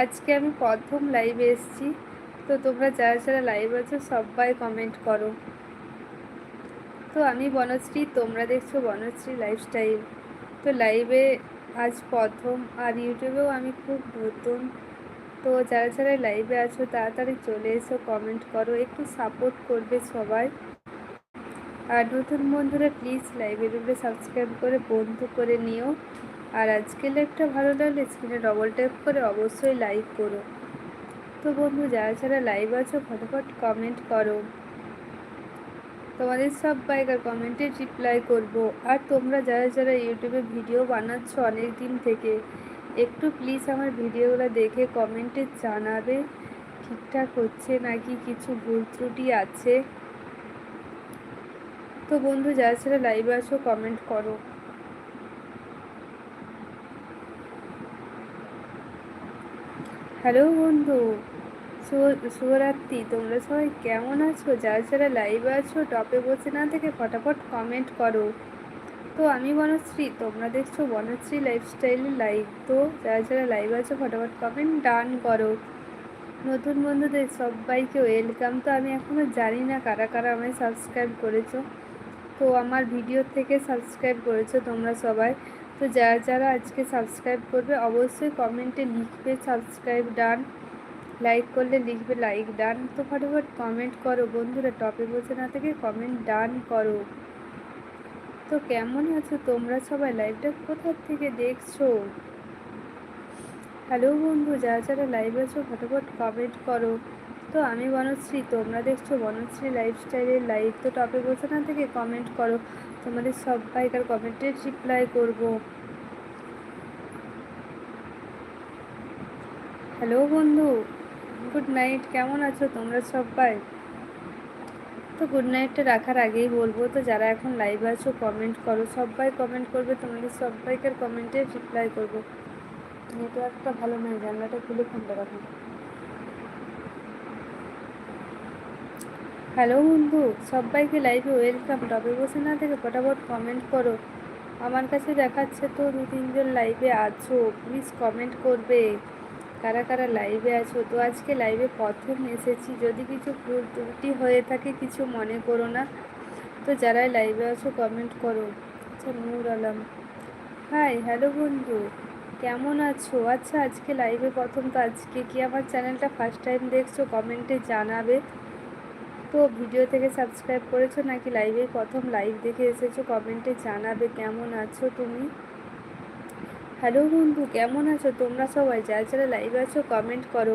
আজকে আমি প্রথম লাইভে এসেছি। তো তোমরা যারা যারা লাইভ আছো, সবাই কমেন্ট করো। তো আমি বনশ্রী, তোমরা দেখছ বনশ্রী লাইফস্টাইল তো লাইভে আজ প্রথম, আর ইউটিউবেও আমি খুব নতুন। তো যারা যারা লাইভে আছো, তাড়াতাড়ি চলে এসো কমেন্ট করো, একটু সাপোর্ট করবে সবাই। আর নতুন বন্ধুরা প্লিজ লাইভের উপরে সাবস্ক্রাইব করে বন্ধু করে নিও। আর আজকে লাইভটা ভালো লাগলে স্ক্রিনে ডবল ট্যাপ করে অবশ্যই লাইক করো। তো বন্ধু, যারা যারা লাইভ আছো, ফটোফট কমেন্ট করো। তোমাদের সব বাইকার কমেন্টে রিপ্লাই করব। আর তোমরা যারা যারা ইউটিউবে ভিডিও বানাচ্ছ অনেক দিন থেকে, একটু প্লিজ আমার ভিডিওগুলো দেখে কমেন্টে জানাবে, ঠিকঠাক হচ্ছে নাকি কিছু ভুল ত্রুটি আছে। তো বন্ধু, যারা যারা লাইভে আসো কমেন্ট করো। হ্যালো বন্ধু। শুভরাত্রি। তোমরা সবাই কেমন আছো? যারা যারা লাইভে আছো টপে বসে না থেকে ফটাফট কমেন্ট করো। তো আমি বনশ্রী, তোমরা দেখছ বনশ্রী লাইফস্টাইল লাইভ তো যারা যারা লাইভ আছো, ফটাফট কমেন্ট ডান করো। নতুন বন্ধুদের সবাইকে ওয়েলকাম তো আমি এখনও জানি না কারা কারা আমায় সাবস্ক্রাইব করেছ। তো আমার ভিডিও থেকে সাবস্ক্রাইব করেছ তোমরা সবাই। তো যারা যারা আজকে সাবস্ক্রাইব করবে, অবশ্যই কমেন্টে লিখবে সাবস্ক্রাইব ডান লাইক করলে লিখবে লাইক ডান তো ফটাফট কমেন্ট করো বন্ধুরা টপে বসে না থেকে কমেন্ট ডান করো। তো কেমন আছো তোমরা সবাই? লাইভটা কোথার থেকে দেখছ? হ্যালো বন্ধু, যারা যারা লাইভ আছো, ফটাফট কমেন্ট করো। তো আমি বনশ্রী, তোমরা দেখছ বনশ্রী লাইফস্টাইলের লাইভ তো টপে বসে না থেকে কমেন্ট করো। তোমাদের সবাইকার কমেন্টের রিপ্লাই করব। হ্যালো বন্ধু গুড নাইট কেমন আছো তোমরা সবাই? তো গুড নাইটটা রাখার আগেই বলব, তো যারা এখন লাইভে আছো কমেন্ট করো। সবাই কমেন্ট করবে, তোমাদের সবাইকার কমেন্টে রিপ্লাই করব। নেটওয়ার্কটা ভালো নয় জানলাটা খুলে ফোনটা রাখো। হ্যালো বন্ধু, সবাইকে লাইভে ওয়েলকাম টবে বসে না থেকে ফটাফট কমেন্ট করো। আমার কাছে দেখাচ্ছে তো দু তিনজন লাইভে আছো প্লিজ কমেন্ট করবে। কারা কারা লাইভে আছো? তো আজকে লাইভে প্রথম এসেছি। যদি কিছু ভুল ত্রুটি হয়ে থাকে, কিছু মনে করো না। তো যারাই লাইভে আছো কমেন্ট করো। আচ্ছা নূর আলম। হাই হ্যালো বন্ধু, কেমন আছো? আচ্ছা আজকে লাইভে প্রথম। তো আজকে কি আমার চ্যানেলটা ফার্স্ট টাইম দেখছ? কমেন্টে জানাবে। তো ভিডিও থেকে সাবস্ক্রাইব করেছ নাকি লাইভে প্রথম লাইভ দেখে এসেছ কমেন্টে জানাবে কেমন আছো তুমি? হ্যালো বন্ধু, কেমন আছো? তোমরা সবাই যারা যারা লাইভ আছো কমেন্ট করো।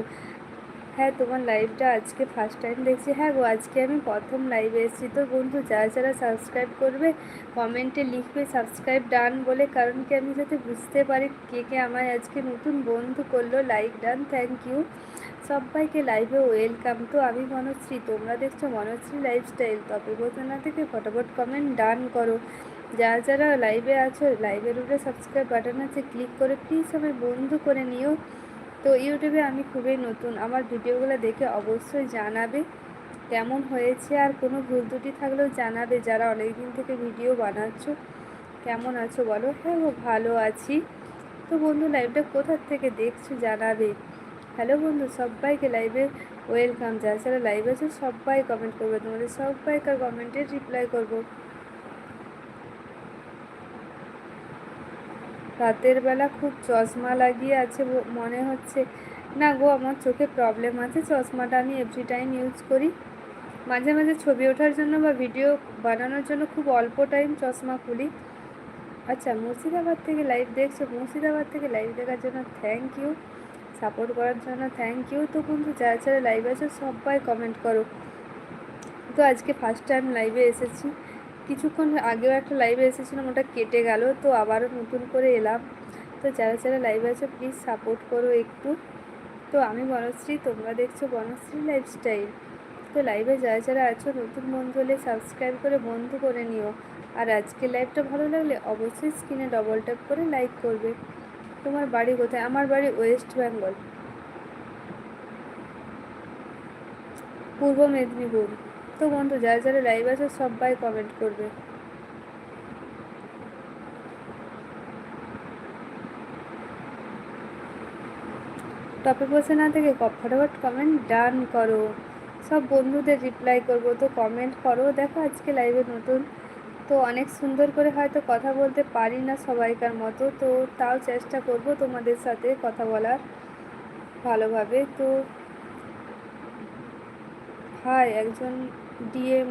হ্যাঁ তোমার লাইভটা আজকে ফার্স্ট টাইম দেখছি। হ্যাঁ গো, আজকে আমি প্রথম লাইভে এসেছি। তো বন্ধু, যারা যারা সাবস্ক্রাইব করবে কমেন্টে লিখবে সাবস্ক্রাইব ডান বলে, কারণ কি আমি যাতে বুঝতে পারি কে কে আমায় আজকে নতুন বন্ধু করল। লাইক ডান থ্যাংক ইউ সবাইকে লাইভে ওয়েলকাম তো আমি মনশ্রী। তোমরা দেখছ মনশ্রী লাইফস্টাইল তবে না থেকে ফটাফট কমেন্ট ডান করো। যারা যারা লাইভে আছো লাইভের উপরে সাবস্ক্রাইব বাটন আছে ক্লিক করে প্লিজ আমার বন্ধু করে নিও। তো ইউটিউবে আমি খুবই নতুন। আমার ভিডিওগুলো দেখে অবশ্যই জানাবে কেমন হয়েছে আর কোনো ভুল ত্রুটি থাকলেও জানাবে যারা অনেক দিন থেকে ভিডিও বানাচ্ছ। কেমন আছো বলো? হ্যাঁ ভালো আছি। তো বন্ধু লাইভটা কোথার থেকে দেখছ জানাবে? হ্যালো বন্ধু, সবাইকে লাইভে ওয়েলকাম যারা যারা লাইভ আছে, সবাই কমেন্ট করবে। তোমাদের সবাইকার কমেন্টে রিপ্লাই করব। রাতের বেলা খুব চশমা লাগিয়ে আছে মনে হচ্ছে। না গো, আমার চোখে প্রবলেম আছে, চশমাটা আমি এভরি টাইম ইউজ করি। মাঝে মাঝে ছবি ওঠার জন্য বা ভিডিও বানানোর জন্য খুব অল্প টাইম চশমা খুলি। আচ্ছা মুর্শিদাবাদ থেকে লাইভ দেখছ? মুর্শিদাবাদ থেকে লাইভ দেখার জন্য থ্যাংক ইউ সাপোর্ট করার জন্য থ্যাংক ইউ তো বন্ধু, যারা যারা লাইভ আছে, সবাই কমেন্ট করো। তো আজকে ফার্স্ট টাইম লাইভে এসেছি। কিছুক্ষণ আগেও একটা লাইভে এসেছিলাম, ওটা কেটে গেল, তো আবারও নতুন করে এলাম। তো যারা যারা লাইভে আছে প্লিজ সাপোর্ট করো একটু। তো আমি বনশ্রী, তোমরা দেখছ বনশ্রী লাইফস্টাইল তো লাইভে যারা যারা আছো, নতুন বন্ধু হলে সাবস্ক্রাইব করে বন্ধু করে নিও। আর আজকে লাইভটা ভালো লাগলে অবশ্যই স্ক্রিনে ডবল ট্যাপ করে লাইক করবে। তোমার বাড়ি কোথায়? আমার বাড়ি ওয়েস্ট বেঙ্গল। পূর্ব মেদিনীপুর। তো বন্ধু, যারা যারা লাইভ আছে সবাই কমেন্ট করবে। টপে বসে না থেকে ফটাফট কমেন্ট ডান করো। সব বন্ধুদের রিপ্লাই করব, তো কমেন্ট করো। দেখো আজকে লাইভে নতুন তো অনেক সুন্দর করে হয়তো কথা বলতে পারি না সবাইকার মতো, তো তাও চেষ্টা করব তোমাদের সাথে কথা বলার ভালোভাবে। তো হাই একজন DM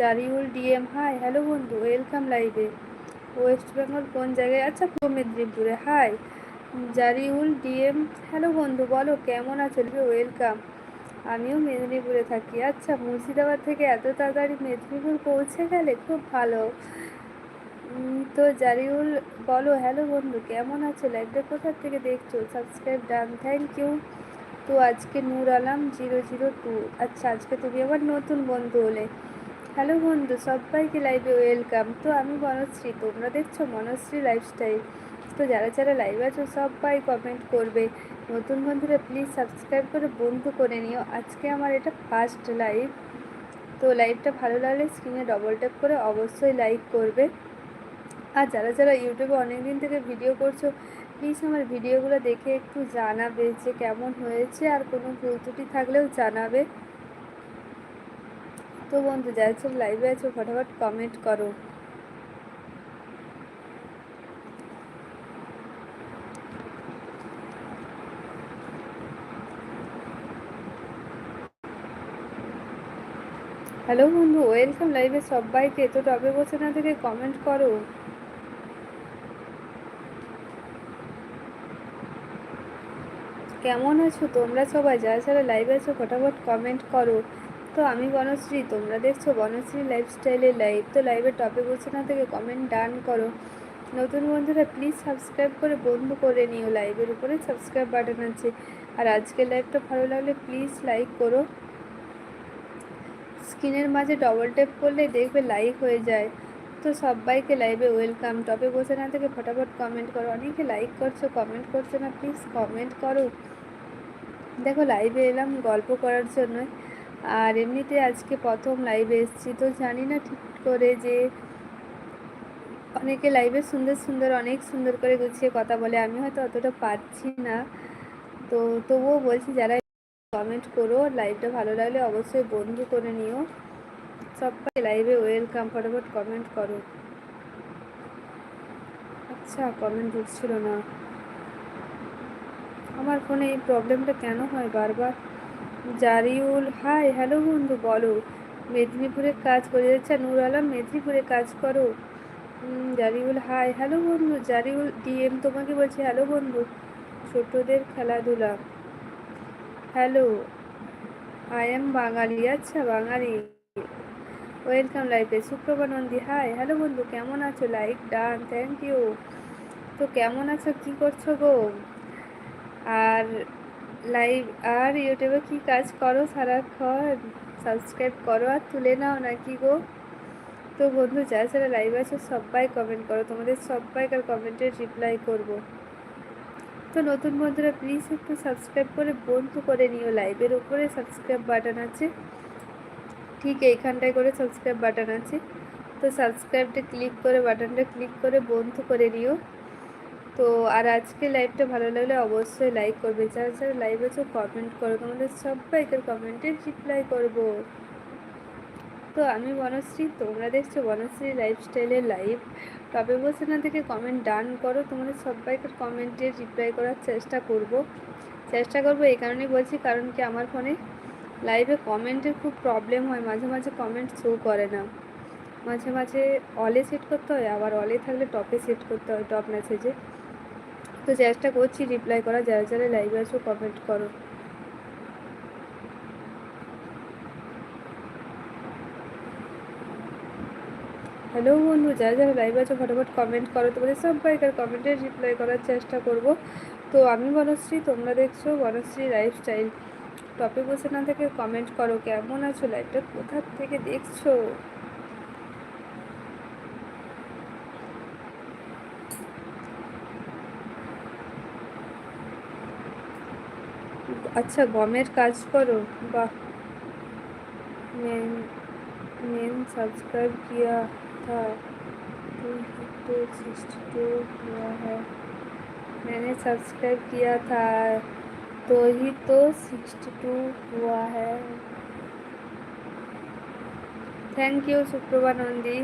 Jariul DM hi hello বন্ধু ওয়েলকাম লাইভে ওয়েস্ট বেঙ্গল কোন জায়গায়? আচ্ছা পূর্ব মেদিনীপুরে হাই জারিউল ডিএম হ্যালো বন্ধু, বলো, কেমন আছো? ওয়েলকাম আমিও মেদিনীপুরে থাকি। আচ্ছা মুর্শিদাবাদ থেকে এত তাড়াতাড়ি মেদিনীপুর পৌঁছে গেলে খুব ভালো। তো জারিউল, বলো, হ্যালো বন্ধু, কেমন আছো? লাইভটা কোথার থেকে দেখছ? সাবস্ক্রাইব ডান থ্যাংক ইউ তো আজকে নূর আলাম জিরো জিরো টু আচ্ছা আজকে তুমি আবার নতুন বন্ধু হলে। হ্যালো বন্ধু, সবাইকে লাইভে ওয়েলকাম তো আমি মনশ্রী, তোমরা দেখছ মনশ্রী লাইফস্টাইল তো যারা যারা লাইভ আছো সবাই কমেন্ট করবে। নতুন বন্ধুরা প্লিজ সাবস্ক্রাইব করে বন্ধু করে নিও। আজকে আমার এটা ফার্স্ট লাইভ তো লাইভটা ভালো লাগলে স্ক্রিনে ডবল ট্যাপ করে অবশ্যই লাইক করবে। আর যারা যারা ইউটিউবে অনেক দিন থেকে ভিডিও করছ প্লিজ আমার ভিডিওগুলো দেখে একটু জানাবে যে কেমন হয়েছে আর কোনো ভুল ত্রুটি থাকলেও জানাবে। তো বন্ধু, যারা সব লাইভে আছো, ফটাফট কমেন্ট করো। হ্যালো বন্ধু, ওয়েলকাম লাইভে সবাইকে। তো টবে বসে না থেকে কমেন্ট করো। কেমন আছো তোমরা সবাই? যারা যারা লাইভে আছো, ফটাফট কমেন্ট করো। তো আমি বনশ্রী, তোমরা দেখছ বনশ্রী লাইফস্টাইলের লাইভ তো লাইভে টপে বসে না থেকে কমেন্ট ডান করো। নতুন বন্ধুরা প্লিজ সাবস্ক্রাইব করে বন্ধু করে নিও। লাইভের উপরে সাবস্ক্রাইব বাটন আছে। আর আজকের লাইভটা ভালো লাগলে প্লিজ লাইক করো। স্ক্রিনের মাঝে ডবল ট্যাপ করলে দেখবে লাইক হয়ে যায়। তো সবাইকে লাইভে ওয়েলকাম টপে বসে না থেকে ফটাফট কমেন্ট করো। অনেকে লাইক করছ কমেন্ট করছ না প্লিজ কমেন্ট করো। দেখো লাইভে এলাম গল্প করার জন্য আর এমনিতে আজকে প্রথম লাইভে এসেছি। তো জানি না ঠিক করে যে অনেকে লাইভে সুন্দর সুন্দর, অনেক সুন্দর করে গুছিয়ে কথা বলে। আমি হয়তো অতটা পারছি না। তো তবুও বলছি, যারা কমেন্ট করো লাইভটা ভালো লাগলে অবশ্যই বন্ধু করে নিও। সবাই লাইভে ওয়েলকাম ফটাফট কমেন্ট করো। আচ্ছা কমেন্ট ঢুকছিল না। আমার ফোনে এই প্রবলেমটা কেন হয় বারবার? জারিউল হাই হ্যালো বন্ধু, বলো। মেদিনীপুরে কাজ করে যাচ্ছে, নূর আলম, মেদিনীপুরে কাজ করো। জারিউল হাই হ্যালো বন্ধু, জারিউল ডিএম তোমাকে বলছি হ্যালো বন্ধু। ছোটদের খেলাধুলা। হ্যালো আই এম বাঙালি আচ্ছা বাঙালি। ওয়েলকাম লাইফে সুপ্রভা নন্দী। হাই হ্যালো বন্ধু, কেমন আছো? লাইক ডান থ্যাংক ইউ তো কেমন আছো? কি করছ গো? আর লাইভ আর ইউটিউবে কি কাজ করো সারাক্ষণ? সাবস্ক্রাইব করো আর তুলে নাও নাকি গো? তো বন্ধু, যারা যারা লাইভ আছে, সবাই কমেন্ট করো। তোমাদের সবাইকার কমেন্টের রিপ্লাই করব। তো নতুন বন্ধুরা প্লিজ একটু সাবস্ক্রাইব করে বন্ধু করে নিও। লাইভের উপরে সাবস্ক্রাইব বাটন আছে। ঠিক এইখানটায় করে সাবস্ক্রাইব বাটন আছে। তো সাবস্ক্রাইবটা ক্লিক করে বাটনটা ক্লিক করে বন্ধু করে নিও। তো আর আজকে লাইভটা ভালো লাগলে অবশ্যই লাইক করবে। যারা যারা লাইভ আছে কমেন্ট করো। তোমাদের সবাইকার কমেন্টে রিপ্লাই করব। তো আমি বনশ্রী, তোমরা দেখছ বনশ্রী লাইফস্টাইলের লাইভ বসে না থেকে কমেন্ট ডান করো, তোমাদের সবাইকার কমেন্টে রিপ্লাই করার চেষ্টা করব। চেষ্টা করব এই কারণেই বলছি, কারণ কি আমার ফোনে লাইভে কমেন্টের খুব প্রবলেম হয়, মাঝে মাঝে কমেন্ট শো করে না। মাঝে মাঝে অলে সেট করতে হয়, আবার অলে থাকলে টপে সেট করতে হয় টপ মেসেজে তো চেষ্টা করছি রিপ্লাই করা, যারা যারা লাইভে আছো কমেন্ট করো। হ্যালো বন্ধু, যারা যারা লাইভ আছো, ফটোফট কমেন্ট করো। তোমাদের সবাইকার কমেন্টের রিপ্লাই করার চেষ্টা করব। তো আমি বনশ্রী, তোমরা দেখছ বনশ্রী লাইফস্টাইল টপে বসে না থেকে কমেন্ট করো, কেমন আছো লাইভটা কোথা থেকে দেখছ? আচ্ছা গমের কাজ করো? বাহ! মেন মেন সাবস্ক্রাইব কিয়া? था टू सिक्सटी टू हुआ है मैंने सब्सक्राइब किया था तो ही तो सिक्सटी टू हुआ है থ্যাংক ইউ সুপ্রভা নন্দী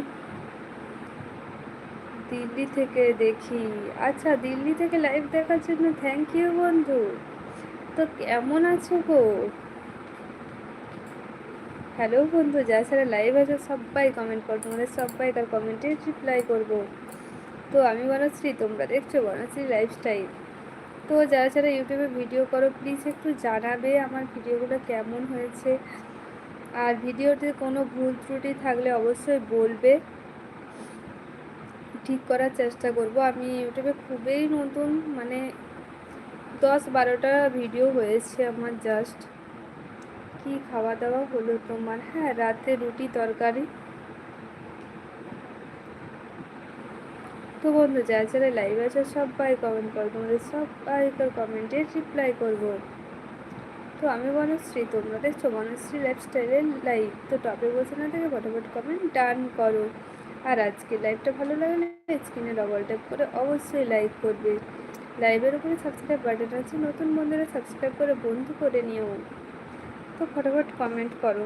দিল্লি থেকে দেখি আচ্ছা দিল্লি থেকে লাইভ দেখার জন্য থ্যাংক ইউ বন্ধু তো কেমন আছো গো হ্যালো বন্ধু যা সারা লাইভ আছে সবাই কমেন্ট করো, তোমাদের সবাইকার কমেন্টে রিপ্লাই করব। তো আমি বনশ্রী, তোমরা দেখছ বনশ্রী লাইফস্টাইল তো যারা যারা ইউটিউবে ভিডিও করো প্লিজ একটু জানাবে আমার ভিডিওগুলো কেমন হয়েছে। আর ভিডিওতে কোনো ভুল ত্রুটি থাকলে অবশ্যই বলবে। ঠিক করার চেষ্টা করব। আমি ইউটিউবে খুবই নতুন মানে দশ বারোটা ভিডিও হয়েছে আমার জাস্ট কি খাওয়া দাওয়া হলো তোমার? হ্যাঁ রাতে রুটি তরকারি। তো বন্ধু, যারা যারা লাইভ আছে, সবাই কমেন্ট করো। তোমাদের সবাইকার কমেন্টে রিপ্লাই করব। তো আমি বনশ্রী তোমরা দেখছ বনশ্রী লাইফস্টাইলের লাইভ তো টপে বসে না থেকে ফটোফট কমেন্ট ডান করো। আর আজকে লাইভটা ভালো লাগলে স্ক্রিনে ডবল ট্যাপ করে অবশ্যই লাইক করবে। লাইভের উপরে সাবস্ক্রাইব বাটন আছে, নতুন বন্ধুরা সাবস্ক্রাইব করে বন্ধু করে নিও। তো ফটোফট কমেন্ট করো।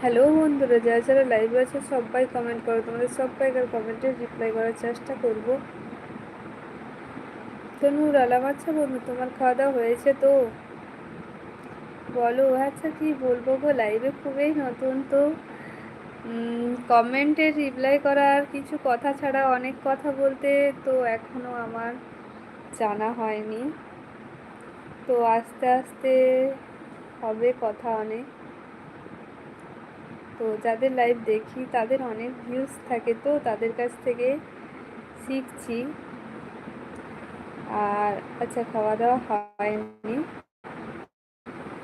হ্যালো বন্ধুরা, যারা যারা লাইভে আছে, সবাই কমেন্ট করো। তোমাদের সবাইকার কমেন্টে রিপ্লাই করার চেষ্টা করব। তো নূর আলাম আচ্ছা বন্ধু, তোমার খাওয়া দাওয়া হয়েছে তো? বলো আচ্ছা কি বলব গো লাইভে খুবই নতুন তো। কমেন্টে রিপ্লাই করার কিছু কথা ছাড়া অনেক কথা বলতে তো এখনও আমার জানা হয়নি। তো আস্তে আস্তে হবে কথা অনেক। তো যাদের লাইভ দেখি, তাদের অনেক ভিউজ থাকে তো, তাদের কাছ থেকে শিখছি। আর আচ্ছা খাওয়া দাওয়া হয়নি।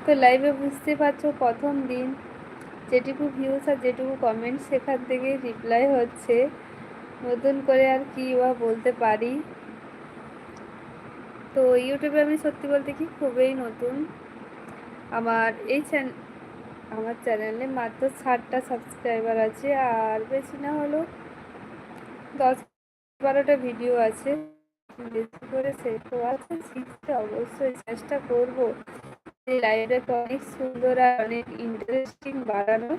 তো লাইভে বুঝতে পারছ প্রথম দিন যেটুকু ভিউজ আর যেটুকু কমেন্ট সেখান থেকে রিপ্লাই হচ্ছে। নতুন করে আর কি বা বলতে পারি। তো ইউটিউবে আমি সত্যি বলতে কি খুবই নতুন। আমার এই চ্যানেল আমার চ্যানেলে মাত্র ষাটটা সাবস্ক্রাইবার আছে আর বেশি না হলো দশ বারোটা ভিডিও আছে। বেশি করে সেটও আছে শিখতে অবশ্যই চেষ্টা করব। যে লাইভটাকে অনেক সুন্দর আর অনেক ইন্টারেস্টিং বাড়ানো।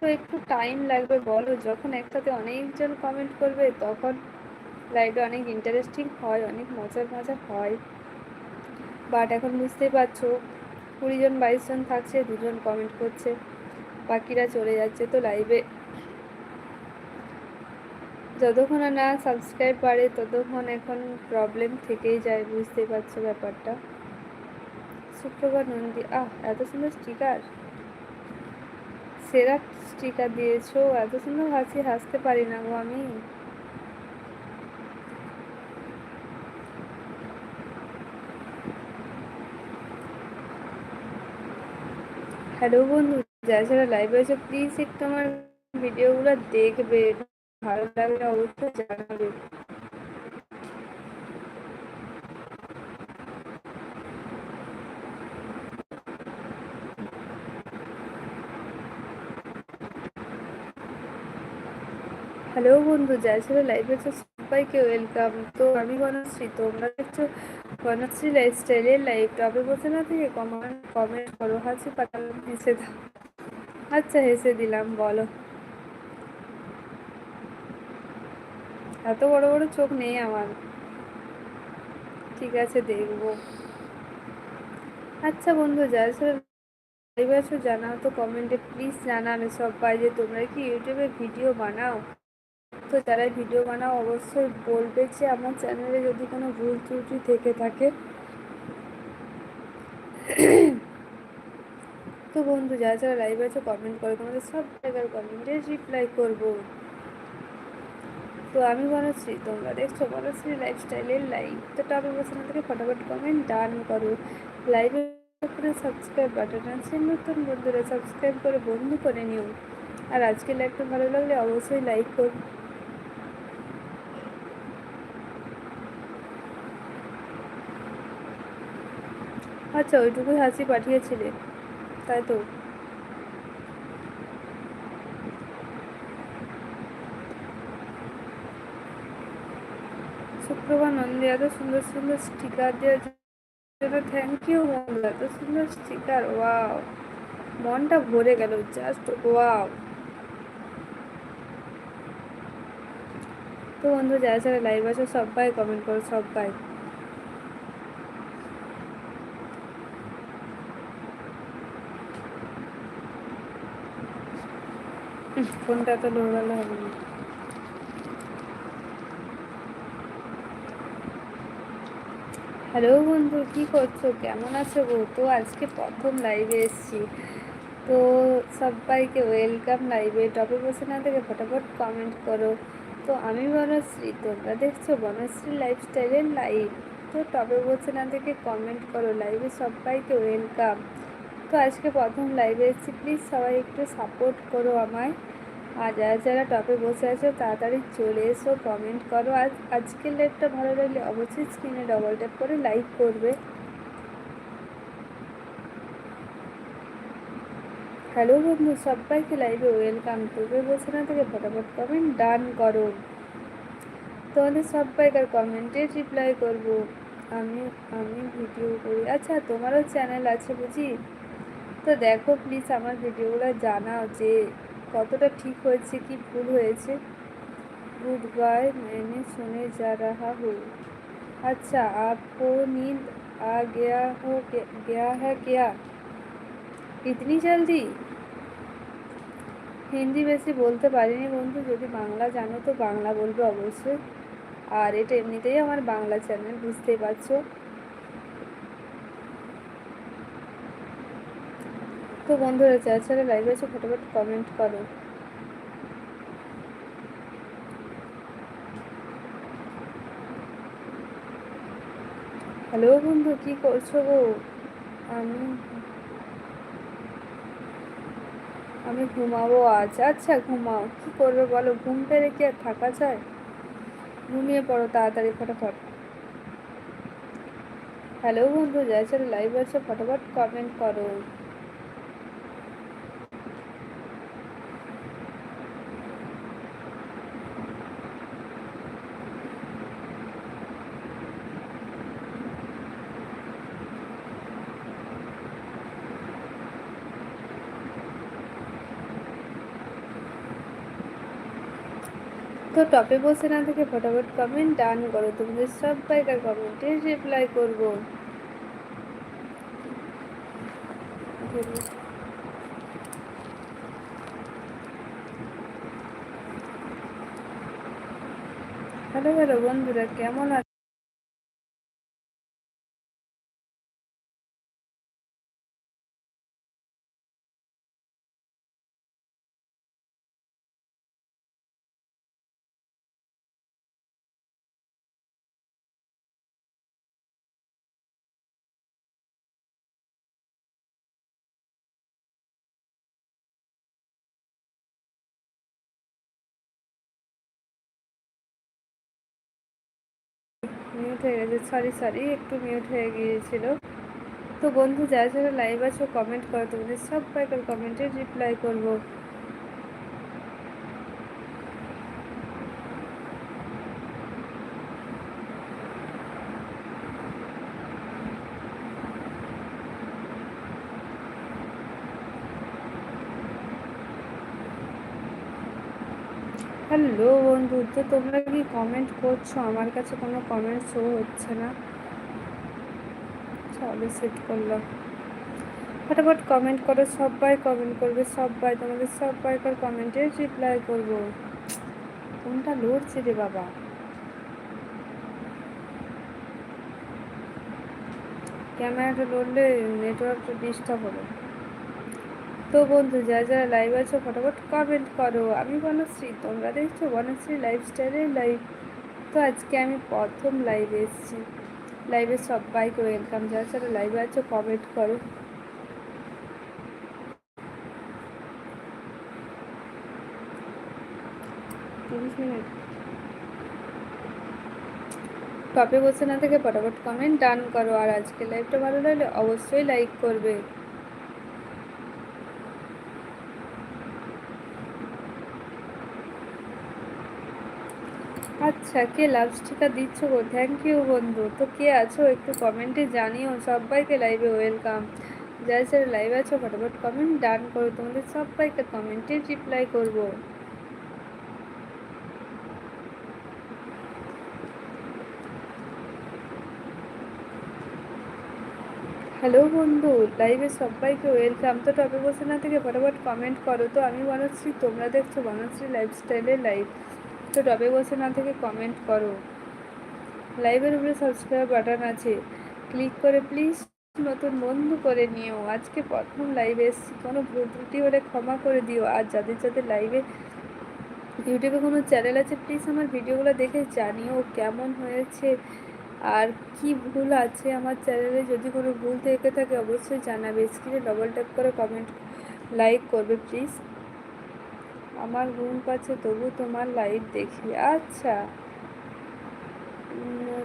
তো একটু টাইম লাগবে, বলো যখন একসাথে অনেকজন কমেন্ট করবে, তখন লাইভটা অনেক ইন্টারেস্টিং হয়, অনেক মজার মজার হয়। বাট এখন বুঝতেই পারছ কুড়িজন বাইশ জন থাকছে, দুজন কমেন্ট করছে, বাকিরা চলে যাচ্ছে। তো লাইভে যতক্ষণ না সাবস্ক্রাইব পারে, ততক্ষণ এখন প্রবলেম থেকেই যায়, বুঝতেই পারছ ব্যাপারটা। শুক্রবার নন্দী, আহ, এত সুন্দর স্টিকার সেরা স্টিকার দিয়েছ, এত সুন্দর হাসি, হাসতে পারি না গো আমি। হ্যালো বন্ধু, যারা যারা লাইভে আছে প্লিজ একটু আমার ভিডিওগুলো দেখবে। ভালো লাগলে অবশ্যই জানাবে। হ্যালো বন্ধু যারা ছিল লাইভে সবাইকে ওয়েলকাম। তো আমি বনশ্রী, তোমরা দেখছ বনশ্রী লাইফস্টাইলের লাইভ টপে বসে না থেকে কমেন্ট কমেন্ট করো, হাসি পাঠালাম হেসে দাও। আচ্ছা হেসে দিলাম, বলো। এত বড় বড় চোখ নেই আমার। ঠিক আছে, দেখব। আচ্ছা বন্ধু লাইভে আছো, জানাও তো কমেন্টে প্লিজ জানাবে সবাই যে তোমরা কি ইউটিউবে ভিডিও বানাও? তো যারা ভিডিও বানাও, অবশ্যই বলবে যে আমার চ্যানেলে যদি কোনো ভুল ত্রুটি থেকে থাকে। তো বন্ধু, যারা যারা লাইভ আছে কমেন্ট করে। তোমাদের সব জায়গার কমেন্টে রিপ্লাই করব। তো আমি বনশ্রী তোমরা দেখছ বনশ্রী লাইফস্টাইলের লাইফ তো টপ পছন্দ থেকে ফটাফট কমেন্ট ডান করো। লাইভে করে সাবস্ক্রাইব বাটন আছে। নতুন বন্ধুরা সাবস্ক্রাইব করে বন্ধু করে নিও। আর আজকে লাইফটা ভালো লাগলে অবশ্যই লাইক করো। আচ্ছা ওইটুকুই হাসি পাঠিয়েছিলে। তাই তো? সুপ্রভা নন্দী, এত সুন্দর সুন্দর স্টিকার দেওয়ার জন্য থ্যাংক ইউ বন্ধু, এত সুন্দর স্টিকার ওয়াও মনটা ভরে গেল জাস্ট ওয়াও তো বন্ধু, যারা যারা লাইভ আছে, সবাই কমেন্ট করো, সবাই। ফোনটা তো দৌড়ালে হবে না। হ্যালো বন্ধু, কি করছ? কেমন আছো গো? তো আজকে প্রথম লাইভে এসেছি। তো সবাইকে ওয়েলকাম লাইভে টপে বসে না থেকে ফটাফট কমেন্ট করো। তো আমি বনশ্রী, তোমরা দেখছ বনশ্রী লাইফস্টাইলের লাইভ তো টপে বসে না থেকে কমেন্ট করো। লাইভে সবাইকে ওয়েলকাম তো আজকে প্রথম লাইভে এসেছি। প্লিজ সবাই একটু সাপোর্ট করো আমায়। আর যারা যারা টপে বসে আছো, তাড়াতাড়ি চলে এসো কমেন্ট করো। আজ আজকের লাইভটা ভালো লাগলে অবশ্যই স্ক্রিনে ডবল ট্যাপ করে লাইক করবে। হ্যালো বন্ধু, সবাইকে লাইভে ওয়েলকাম টপে বসে না থেকে ফটাফট কমেন্ট ডান করো। তোমাদের সবাইকার কমেন্টে রিপ্লাই করব। আমি আমি ভিডিও করি। আচ্ছা তোমারও চ্যানেল আছে বুঝি? তো দেখো প্লিজ আমার ভিডিওগুলো জানাও যে কতটা ঠিক হয়েছে কি ভুল হয়েছে गुड बाय मैंने सुने जा रहा हूँ अच्छा आपको नींद आ गया हो गया है क्या इतनी जल्दी হিন্দি বেশি বলতে পারিনি বন্ধু যদি বাংলা জানো তো বাংলা বলবে অবশ্যই আর এটা এমনিতেই আমার বাংলা চ্যানেল বুঝতেই পারছো তো বন্ধুরা যারা যারা লাইভ আছে ফটোফট কমেন্ট করো। হ্যালো বন্ধু, কি করছ গো? আমি আমি ঘুমাবো আজ। আচ্ছা ঘুমাও। কি করবে বলো? ঘুম পেরে কি আর থাকা যায়? ঘুমিয়ে পড়ো তাড়াতাড়ি, ফটাফট। হ্যালো বন্ধু, যারা যারা লাইভ আছে, ফটাফট কমেন্ট করো। তো টপে বসে না থেকে ফটাফট কমেন্ট ডান করো। তোমাদের সবাইকার কমেন্টে রিপ্লাই করব। হ্যালো হ্যালো বন্ধুরা, কেমন আছো মিউট হয়ে গেছে সরি সরি একটু মিউট হয়ে গিয়েছিল। তো বন্ধু, যারা যারা লাইভ আছো কমেন্ট করো, তোমাদের সব বাইকার কমেন্টে রিপ্লাই করব। হ্যালো বন্ধু তোমরা কি কমেন্ট করছ? আমার কাছে কোনো কমেন্ট শো হচ্ছে না। চলো সেট করলাম। ফটাফট কমেন্ট করো, সবাই কমেন্ট করবে, সবাই। তোমাদের সবাইকার কমেন্টে রিপ্লাই করব। কোনটা লড়ছে রে বাবা? ক্যামেরাটা লড়লে নেটওয়ার্কটা ডিস্টার্ব হবে। তো বন্ধু যারা যারা লাইভ আছো ফটাফট কমেন্ট করো। আমি বনশ্রী, তোমরা দেখছ বনশ্রী লাইফস্টাইলের লাইভ তো আজকে আমি প্রথম লাইভে এসেছি। লাইভে সবাইকে ওয়েলকাম যারা যারা লাইভে আছো কমেন্ট করো। টপে বসে না থেকে ফটাফট কমেন্ট ডান করো। আর আজকে লাইভটা ভালো লাগলে অবশ্যই লাইক করবে। আচ্ছা কে লাভ স্টিকার দিচ্ছ গো থ্যাংক ইউ বন্ধু। তো কে আছো একটু কমেন্টে জানিও। সবাইকে লাইভে ওয়েলকাম যারা যারা লাইভে আছো, ফটাফট কমেন্ট ডান করো। তোমাদের সবাইকে কমেন্টে রিপ্লাই করব। হ্যালো বন্ধু লাইভে সবাইকে ওয়েলকাম তো টপে বসে না থেকে ফটাফট কমেন্ট করো। তো আমি বনশ্রী তোমরা দেখছ বনশ্রী লাইফস্টাইলের লাইভ তো টপে বসে না থেকে কমেন্ট করো। লাইভের উপরে সাবস্ক্রাইব বাটন আছে। ক্লিক করে প্লিজ নতুন বন্ধু করে নিও। আজকে প্রথম লাইভে এসেছি। কোনো ভুল ত্রুটি হলে ক্ষমা করে দিও। আর যাদের যাদের লাইভে ইউটিউবে কোনো চ্যানেল আছে প্লিজ আমার ভিডিওগুলো দেখে জানিও কেমন হয়েছে। আর কি ভুল আছে আমার চ্যানেলে যদি কোনো ভুল থেকে থাকে অবশ্যই জানাবে। স্ক্রিনে ডবল ট্যাপ করে কমেন্ট লাইক করবে প্লিজ আমার ঘুম পাচ্ছে, তবু তোমার লাইভ দেখি। আচ্ছা।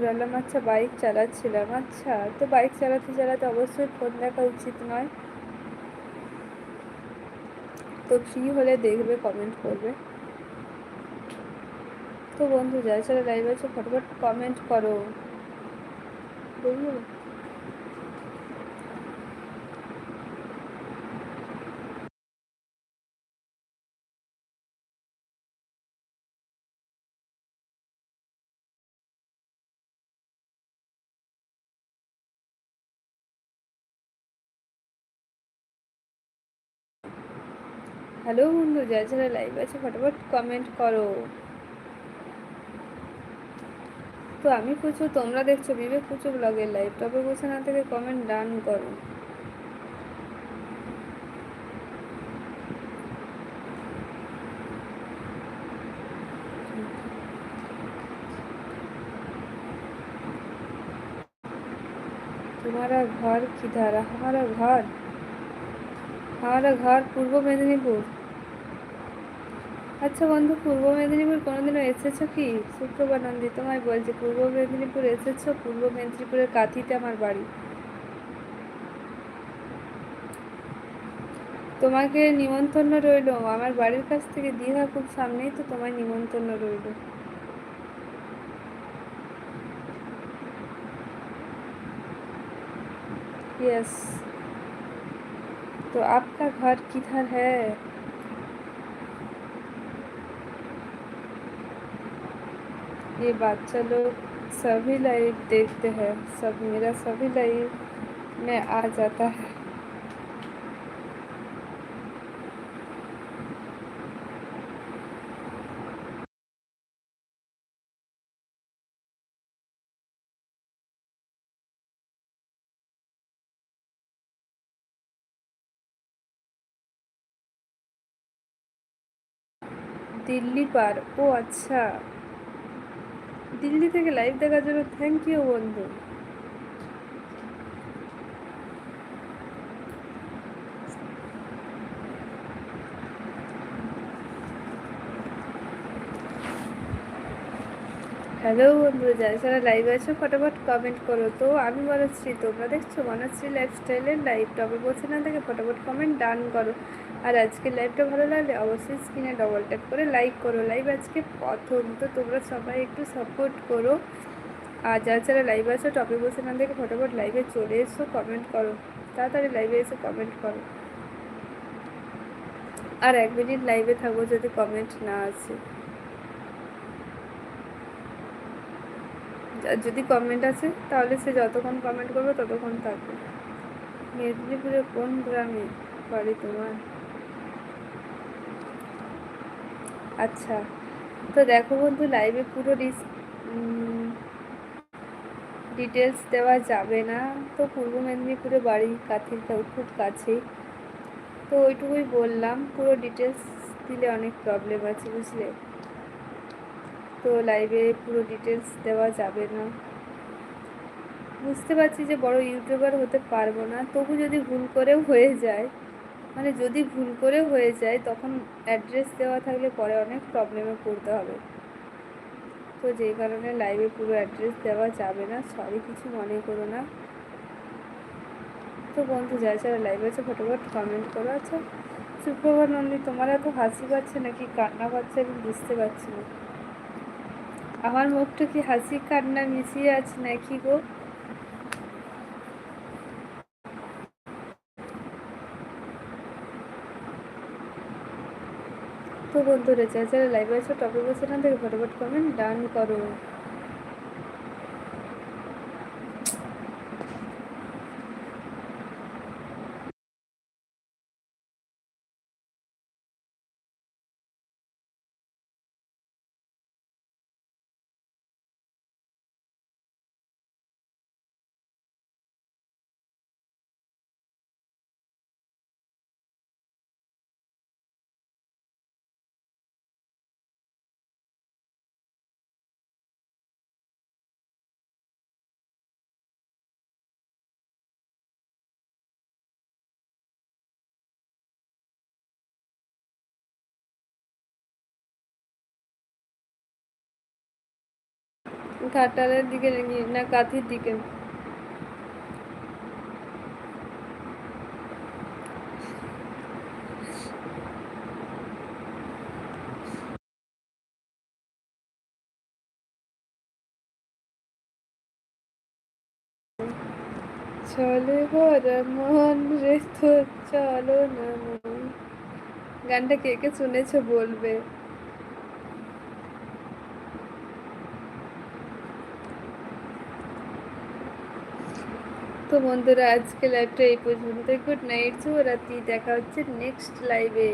বললাম আচ্ছা বাইক চালাচ্ছিলাম। আচ্ছা তো বাইক চালাতে চালাতে অবশ্যই ফোন দেখা উচিত নয়। তো ফ্রি হলে দেখবে কমেন্ট করবে। তো বন্ধু, যারা যারা লাইভ আছে, ফটোফট কমেন্ট করো। বুঝলো? হ্যালো বন্ধু যারা যারা লাইভ আছে ফটাফট কমেন্ট করো তো আমি পুচু তোমরা দেখছো বিবেক পুচু ব্লগের লাইভ তবে বসে না থেকে কমেন্ট ডান করো तुम्हारा घर किधर हमारा घर हमारा घर পূর্ব মেদিনীপুর আচ্ছা বন্ধু পূর্ব মেদিনীপুর কোনোদিনও এসেছো কি শুক্রবার নন্দী তোমায় বলছি পূর্ব মেদিনীপুর এসেছো পূর্ব মেদিনীপুরের কাঁথিতে আমার বাড়ি তোমাকে নিমন্ত্রণ রইল আমার বাড়ির কাছ থেকে দীঘা খুব সামনেই তো তোমায় নিমন্ত্রণ রইল यस तो आपका घर किधर है ये बादशाह लोग सभी लाइव देखते हैं, सब मेरा सभी लाइव में आ जाता है। दिल्ली बार ओ अच्छा। দিল্লি থেকে লাইভ দেখার জন্য থ্যাংক ইউ বন্ধু। হ্যালো বন্ধু, যারা যারা লাইভ আছে, ফটাফট কমেন্ট করো। তো আমি বনশ্রী তোমরা দেখছ বনশ্রী লাইফস্টাইলের লাইভ টবে বসে না থেকে ফটাফট কমেন্ট ডান করো। আর আজকে লাইভটা ভালো লাগলে অবশ্যই স্ক্রিনে ডবল ট্যাপ করে লাইক করো। লাইভ আজকে প্রথম তো তোমরা সবাই একটু সাপোর্ট করো। আর যারা যারা লাইভ আছো টপে বসে না, দেখে ফটোফট লাইভে চলে এসো কমেন্ট করো। তাড়াতাড়ি লাইভে এসে কমেন্ট করো। আর এক মিনিট লাইভে থাকব যদি কমেন্ট না আসে। যদি কমেন্ট আছে তাহলে সে যতক্ষণ কমেন্ট করবে ততক্ষণ থাকবে। মেদিনীপুরে কোন গ্রামে বাড়ি তোমার? আচ্ছা। তো দেখো বন্ধু লাইভে পুরো ডিটেলস দেওয়া যাবে না। তো পূর্ব মেদিনীপুরে বাড়ি কাছের খুব কাছেই। তো ওইটুকুই বললাম, পুরো ডিটেলস দিলে অনেক প্রবলেম আছে, বুঝলে? তো লাইভে পুরো ডিটেলস দেওয়া যাবে না। বুঝতে পারছি যে বড় ইউটিউবার হতে পারব না, তবু যদি ভুল করেও হয়ে যায় মানে যদি ভুল করে হয়ে যায়, তখন অ্যাড্রেস দেওয়া থাকলে পরে অনেক প্রবলেমে পড়তে হবে। তো যেই কারণে লাইভে পুরো অ্যাড্রেস দেওয়া যাবে না সরি কিছু মনে করো না। তো বন্ধু, যারা যারা লাইভ আছে, ফটোফট কমেন্ট করো। আচ্ছা সুপ্রভাত নন্দী তোমার এত হাসি পাচ্ছে নাকি কান্না পাচ্ছে আমি বুঝতে পারছি না। আমার মুখটা কি হাসি কান্না মিশিয়ে আছে নাকি গো? বন্ধুরা যারা যারা লাইভ আছো টপিক বসে থেকে ফটোফট কমেন্ট ডান করো। ঘাটালের দিকে নাকি না কাঁথির দিকে। চলে ভরা মন রে তো চলো না গানটা কে কে শুনেছো বলবে? তো বন্ধুরা আজকে লাইভটা এই পর্যন্ত গুড নাইট শুভরাত্রি। দেখা হচ্ছে নেক্সট লাইভে